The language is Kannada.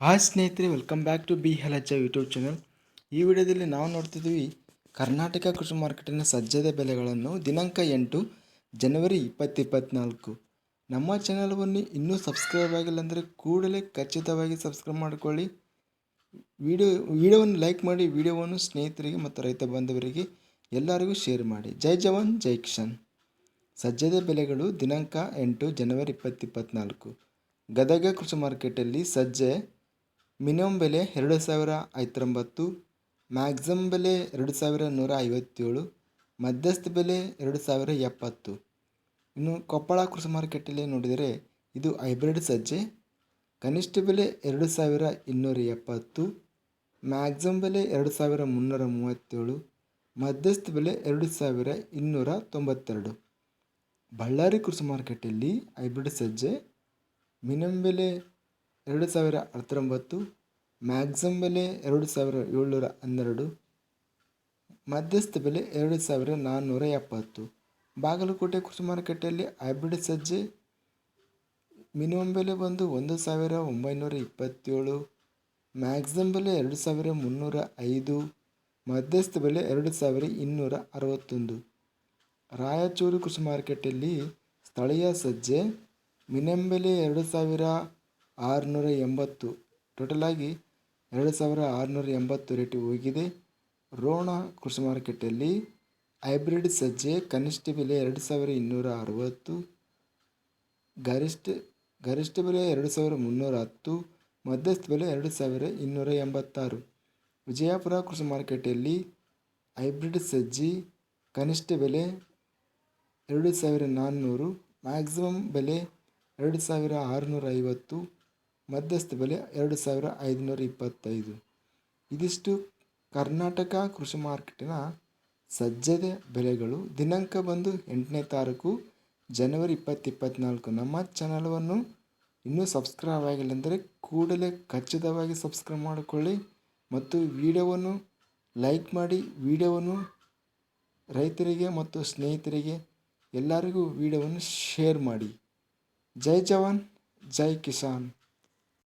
ಹಾಯ್ ಸ್ನೇಹಿತರೆ ವೆಲ್ಕಮ್ ಬ್ಯಾಕ್ ಟು ಬಿ ಹೆಲಚ್ಚ ಯೂಟ್ಯೂಬ್ ಚಾನಲ್ ಈ ವಿಡಿಯೋದಲ್ಲಿ ನಾವು ನೋಡ್ತಿದ್ದೀವಿ ಕರ್ನಾಟಕ ಕೃಷಿ ಮಾರ್ಕೆಟಿನ ಸಜ್ಜದ ಬೆಲೆಗಳನ್ನು ದಿನಾಂಕ ಎಂಟು ಜನವರಿ ಇಪ್ಪತ್ತು ಇಪ್ಪತ್ತ್ನಾಲ್ಕು ನಮ್ಮ ಚಾನಲ್ವನ್ನು ಇನ್ನೂ ಸಬ್ಸ್ಕ್ರೈಬ್ ಆಗಿಲ್ಲ ಅಂದರೆ ಕೂಡಲೇ ಖಚಿತವಾಗಿ ಸಬ್ಸ್ಕ್ರೈಬ್ ಮಾಡಿಕೊಳ್ಳಿ. ವಿಡಿಯೋ, ವಿಡಿಯೋವನ್ನು ಲೈಕ್ ಮಾಡಿ, ವಿಡಿಯೋವನ್ನು ಸ್ನೇಹಿತರಿಗೆ ಮತ್ತು ರೈತ ಬಾಂಧವರಿಗೆ ಎಲ್ಲರಿಗೂ ಶೇರ್ ಮಾಡಿ. ಜೈ ಜವಾನ್, ಜೈ ಕಿಶನ್ ಸಜ್ಜದ ಬೆಲೆಗಳು ದಿನಾಂಕ ಎಂಟು ಜನವರಿ ಇಪ್ಪತ್ತು ಇಪ್ಪತ್ತ್ನಾಲ್ಕು ಗದಗ ಕೃಷಿ ಮಾರ್ಕೆಟಲ್ಲಿ ಸಜ್ಜೆ ಮಿನಿಮಮ್ ಬೆಲೆ ಎರಡು ಸಾವಿರ ಐವತ್ತೊಂಬತ್ತು, ಮ್ಯಾಕ್ಸಿಮಮ್ ಬೆಲೆ ಎರಡು ಸಾವಿರ ನೂರ ಐವತ್ತೇಳು, ಮಧ್ಯಸ್ಥ ಬೆಲೆ ಎರಡು ಸಾವಿರ ಎಪ್ಪತ್ತು. ಇನ್ನು ಕೊಪ್ಪಳ ಕೃಷಿ ಮಾರ್ಕೆಟಲ್ಲಿ ನೋಡಿದರೆ ಇದು ಹೈಬ್ರಿಡ್ ಸಜ್ಜೆ, ಕನಿಷ್ಠ ಬೆಲೆ ಎರಡು ಸಾವಿರ ಇನ್ನೂರ ಎಪ್ಪತ್ತು, ಮ್ಯಾಕ್ಸಿಮಮ್ ಬೆಲೆ ಎರಡು ಸಾವಿರ ಮುನ್ನೂರ ಮೂವತ್ತೇಳು, ಮಧ್ಯಸ್ಥ ಬೆಲೆ ಎರಡು ಸಾವಿರ ಇನ್ನೂರ ತೊಂಬತ್ತೆರಡು. ಬಳ್ಳಾರಿ ಕೃಷಿ ಮಾರ್ಕೆಟಲ್ಲಿ ಹೈಬ್ರಿಡ್ ಸಜ್ಜೆ, ಮಿನಿಮಮ್ ಬೆಲೆ ಎರಡು ಸಾವಿರ ಹತ್ತೊಂಬತ್ತು, ಮ್ಯಾಕ್ಸಿಮಮ್ ಬೆಲೆ ಎರಡು ಸಾವಿರ ಏಳ್ನೂರ ಹನ್ನೆರಡು, ಮಧ್ಯಸ್ಥ ಬೆಲೆ ಎರಡು ಸಾವಿರ ನಾನ್ನೂರ ಎಪ್ಪತ್ತು. ಬಾಗಲಕೋಟೆ ಕೃಷಿ ಮಾರುಕಟ್ಟೆಯಲ್ಲಿ ಹೈಬ್ರಿಡ್ ಸಜ್ಜೆ ಮಿನಿಮಮ್ ಬೆಲೆ ಬಂದು ಒಂದು ಸಾವಿರ ಒಂಬೈನೂರ ಇಪ್ಪತ್ತೇಳು, ಮ್ಯಾಕ್ಸಿಮಮ್ ಬೆಲೆ ಎರಡು ಸಾವಿರ ಮುನ್ನೂರ ಐದು, ಮಧ್ಯಸ್ಥ ಬೆಲೆ ಎರಡು ಸಾವಿರ ಇನ್ನೂರ ಅರವತ್ತೊಂದು. ರಾಯಚೂರು ಕೃಷಿ ಮಾರುಕಟ್ಟೆಯಲ್ಲಿ ಸ್ಥಳೀಯ ಸಜ್ಜೆ ಮಿನಿಮಮ್ ಬೆಲೆ ಎರಡು ಸಾವಿರ ಆರುನೂರ ಎಂಬತ್ತು. ಟೋಟಲಾಗಿ ಎರಡು ಸಾವಿರ ಆರುನೂರ ಎಂಬತ್ತು ರೇಟ್ ಹೋಗಿದೆ. ರೋಣ ಕೃಷಿ ಮಾರುಕಟ್ಟೆಯಲ್ಲಿ ಹೈಬ್ರಿಡ್ ಸಜ್ಜೆ ಕನಿಷ್ಠ ಬೆಲೆ ಎರಡು ಸಾವಿರ ಇನ್ನೂರ ಅರವತ್ತು. ಗರಿಷ್ಠ ಗರಿಷ್ಠ ಬೆಲೆ ಎರಡು ಸಾವಿರ ಮುನ್ನೂರ ಹತ್ತು. ಮಧ್ಯಸ್ಥ ಬೆಲೆ ಎರಡು ಸಾವಿರ ಇನ್ನೂರ ಎಂಬತ್ತಾರು. ವಿಜಯಪುರ ಕೃಷಿ ಮಾರುಕಟ್ಟೆಯಲ್ಲಿ ಹೈಬ್ರಿಡ್ ಸಜ್ಜಿ ಕನಿಷ್ಠ ಬೆಲೆ ಎರಡು ಸಾವಿರ ನಾನ್ನೂರು. ಮ್ಯಾಕ್ಸಿಮಮ್ ಬೆಲೆ ಎರಡು ಸಾವಿರ ಆರುನೂರ ಐವತ್ತು. ಮಧ್ಯಸ್ಥ ಬೆಲೆ ಎರಡು ಸಾವಿರ ಐದುನೂರ ಇಪ್ಪತ್ತೈದು ಇದಿಷ್ಟು ಕರ್ನಾಟಕ ಕೃಷಿ ಮಾರ್ಕೆಟಿನ ಸಜ್ಜದ ಬೆಲೆಗಳು. ದಿನಾಂಕ ಬಂದು ಎಂಟನೇ ತಾರೀಕು ಜನವರಿ ಇಪ್ಪತ್ತು ಇಪ್ಪತ್ತ್ನಾಲ್ಕು ನಮ್ಮ ಚಾನಲವನ್ನು ಇನ್ನೂ ಸಬ್ಸ್ಕ್ರೈಬ್ ಆಗಿಲ್ಲ ಅಂದರೆ ಕೂಡಲೇ ಖಚಿತವಾಗಿ ಸಬ್ಸ್ಕ್ರೈಬ್ ಮಾಡಿಕೊಳ್ಳಿ ಮತ್ತು ವಿಡಿಯೋವನ್ನು ಲೈಕ್ ಮಾಡಿ. ವಿಡಿಯೋವನ್ನು ರೈತರಿಗೆ ಮತ್ತು ಸ್ನೇಹಿತರಿಗೆ ಎಲ್ಲರಿಗೂ ವಿಡಿಯೋವನ್ನು ಶೇರ್ ಮಾಡಿ. ಜೈ ಜವಾನ್, ಜೈ ಕಿಸಾನ್.